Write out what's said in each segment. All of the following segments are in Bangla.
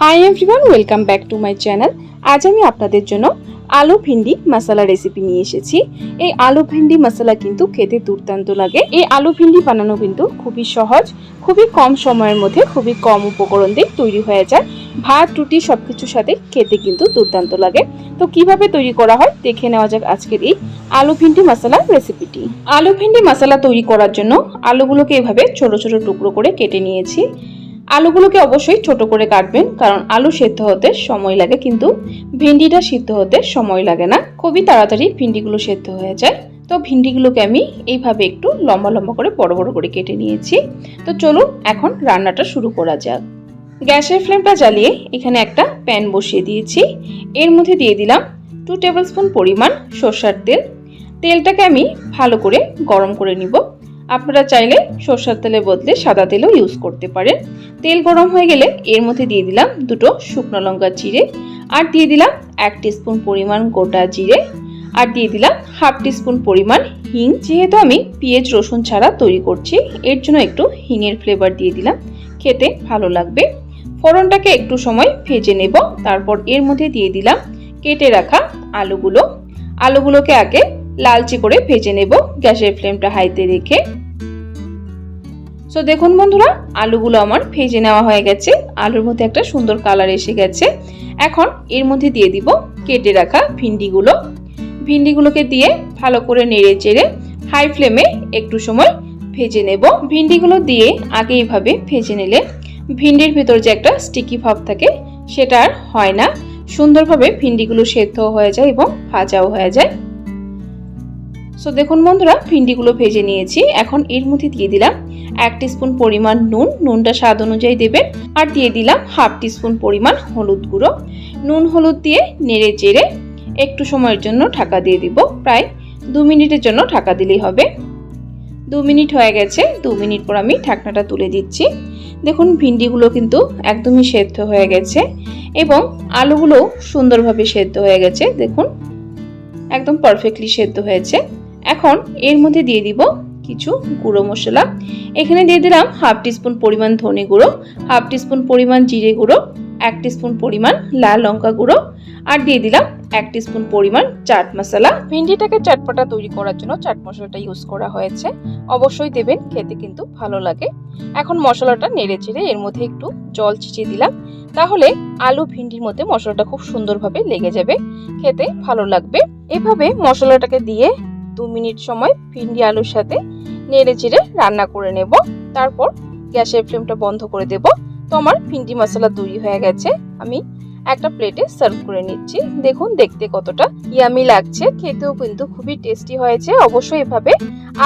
Hi everyone welcome back to my channel আজ আমি আপনাদের জন্য আলু ভিন্ডি মশলা রেসিপি নিয়ে এসেছি। এই আলু ভিন্ডি মশলা কিন্তু খেতে দুর্দান্ত লাগে। এই আলু ভিন্ডি বানানো কিন্তু খুবই সহজ, খুবই কম সময়ের মধ্যে খুবই কম উপকরণ দিয়ে তৈরি হয়ে যায়। ভাত, রুটি সব কিছুর সাথে খেতে কিন্তু দুর্দান্ত লাগে। তো কীভাবে তৈরি করা হয় দেখে নেওয়া যাক আজকের এই আলু ভিন্ডি মশলা রেসিপিটি আলু ভিন্ডি মশলা তৈরি করার জন্য আলুগুলোকে এভাবে ছোট ছোট টুকরো করে কেটে নিয়েছি। আলুগুলোকে অবশ্যই ছোট করে কাটবেন, কারণ আলু সেদ্ধ হতে সময় লাগে, কিন্তু ভিন্ডিটা সিদ্ধ হতে সময় লাগে না। খুবই তাড়াতাড়ি ভিন্ডিগুলো সেদ্ধ হয়ে যায়। তো ভিন্ডিগুলোকে আমি এইভাবে একটু লম্বা লম্বা করে বড় বড় করে কেটে নিয়েছি। তো চলুন এখন রান্নাটা শুরু করা যাক। গ্যাসের ফ্লেমটা জ্বালিয়ে এখানে একটা প্যান বসিয়ে দিয়েছি। এর মধ্যে দিয়ে দিলাম টু টেবিল স্পুন পরিমাণ সর্ষার তেল। তেলটাকে আমি ভালো করে গরম করে নিব। আপনারা চাইলে সর্ষার তেলের বদলে সাদা তেলও ইউজ করতে পারেন। তেল গরম হয়ে গেলে এর মধ্যে দিয়ে দিলাম দুটো শুকনো লঙ্কা জিরে, আর দিয়ে দিলাম এক স্পুন পরিমাণ গোটা জিরে, আর দিয়ে দিলাম হাফ টিস্পুন পরিমাণ হিং। যেহেতু আমি পেঁয়াজ, রসুন ছাড়া তৈরি করছি, এর জন্য একটু হিঙের ফ্লেভার দিয়ে দিলাম। খেতে ভালো লাগবে। ফোড়নটাকে একটু সময় ভেজে নেব। তারপর এর মধ্যে দিয়ে দিলাম কেটে রাখা আলুগুলো। আলুগুলোকে আগে লালচে করে ভেজে নেব। গ্যাসের ফ্লেমটা হাইতে রেখে সো দেখুন বন্ধুরা, আলুগুলো আমার ভেজে নেওয়া হয়ে গেছে। আলুর মধ্যে একটা সুন্দর কালার এসে গেছে। এখন এর মধ্যে দিয়ে দিব কেটে রাখা ভিন্ডিগুলো। ভিন্ডিগুলোকে দিয়ে ভালো করে নেড়ে চেড়ে হাই ফ্লেমে একটু সময় ভেজে নেব। ভিন্ডিগুলো দিয়ে আগে এইভাবে ভেজে নিলে ভিন্ডির ভিতর যে একটা স্টিকি ভাব থাকে, সেটা আর হয় না। সুন্দরভাবে ভিন্ডিগুলো সেদ্ধ হয়ে যায় এবং ভাজাও হয়ে যায়। সো দেখুন বন্ধুরা, ভিন্ডিগুলো ভেজে নিয়েছি। এখন এর মধ্যে দিয়ে দিলাম এক স্পুন পরিমাণ নুন। নুনটা স্বাদ অনুযায়ী দেবেন। আর দিয়ে দিলাম হাফ স্পুন পরিমাণ হলুদ গুঁড়ো। নুন হলুদ দিয়ে নেড়ে চেড়ে একটু সময়ের জন্য ঢাকা দিয়ে দিব। প্রায় দু মিনিটের জন্য ঢাকা দিলেই হবে। দু মিনিট হয়ে গেছে। দু মিনিট পর আমি ঢাকনাটা তুলে দিচ্ছি। দেখুন, ভিন্ডিগুলো কিন্তু একদমই সেদ্ধ হয়ে গেছে এবং আলুগুলো সুন্দরভাবে সেদ্ধ হয়ে গেছে। দেখুন, একদম পারফেক্টলি সেদ্ধ হয়েছে। এখন এর মধ্যে দিয়ে দিব কিছু গুঁড়ো মশলা। এখানে দিয়ে দিলাম হাফ টিস্পুন পরিমাণ ধনে গুঁড়ো, হাফ টিস্পুন পরিমাণ জিরে গুঁড়ো, এক টিস্পুন পরিমাণ লাল লঙ্কা গুঁড়ো আর দিয়ে দিলাম এক টিস্পুন পরিমাণ চাট মশলা। ভিন্ডিটাকে চাটপাটা তৈরি করার জন্য চাট মশলাটা ইউজ করা হয়েছে। অবশ্যই দেবেন, খেতে কিন্তু ভালো লাগে। এখন মশলাটা নেড়ে চেড়ে এর মধ্যে একটু জল ছিটিয়ে দিলাম। তাহলে আলু ভিন্ডির মধ্যে মশলাটা খুব সুন্দরভাবে লেগে যাবে, খেতে ভালো লাগবে। এভাবে মশলাটাকে দিয়ে দু মিনিট সময় ভিন্ডি আলুর সাথে নেড়ে চেড়ে রান্না করে নেব। তারপর গ্যাসের ফ্লেমটা বন্ধ করে দেব। তো আমার ভিন্ডি মশলা তৈরি হয়ে গেছে। আমি একটা প্লেটে সার্ভ করে নিচ্ছি। দেখুন, দেখতে কতটা ইয়ামি লাগছে। খেতেও কিন্তু খুবই টেস্টি হয়েছে। অবশ্যই এভাবে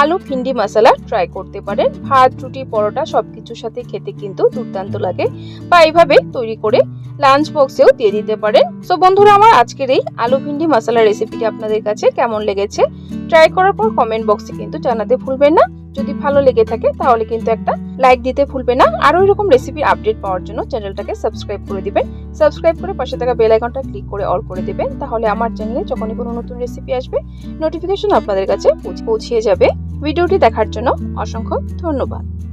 আলু ভিন্ডি মশলা ট্রাই করতে পারেন। ভাত, রুটি, পরোটা সব কিছুর সাথে খেতে কিন্তু দুর্দান্ত লাগে। বা এইভাবে তৈরি করে লাঞ্চ বক্সেও দিয়ে দিতে পারেন। সো বন্ধুরা, আমার আজকের এই আলু ভিন্ডি মশলা রেসিপিটি আপনাদের কাছে কেমন লেগেছে? ট্রাই করার পর কমেন্ট বক্সে কিন্তু জানাতে ভুলবেন না। যদি ভালো লেগে থাকে তাহলে কিন্তু একটা লাইক দিতে ভুলবেন না। আরও এরকম রেসিপির আপডেট পাওয়ার জন্য চ্যানেলটাকে সাবস্ক্রাইব করে দিবেন। সাবস্ক্রাইব করে পাশে থাকা বেল আইকনটা ক্লিক করে অল করে দিবেন। তাহলে আমার চ্যানেলে যখনই কোনো নতুন রেসিপি আসবে নোটিফিকেশন আপনাদের কাছে পৌঁছ- পৌঁছিয়ে যাবে। ভিডিওটি দেখার জন্য অসংখ্য ধন্যবাদ।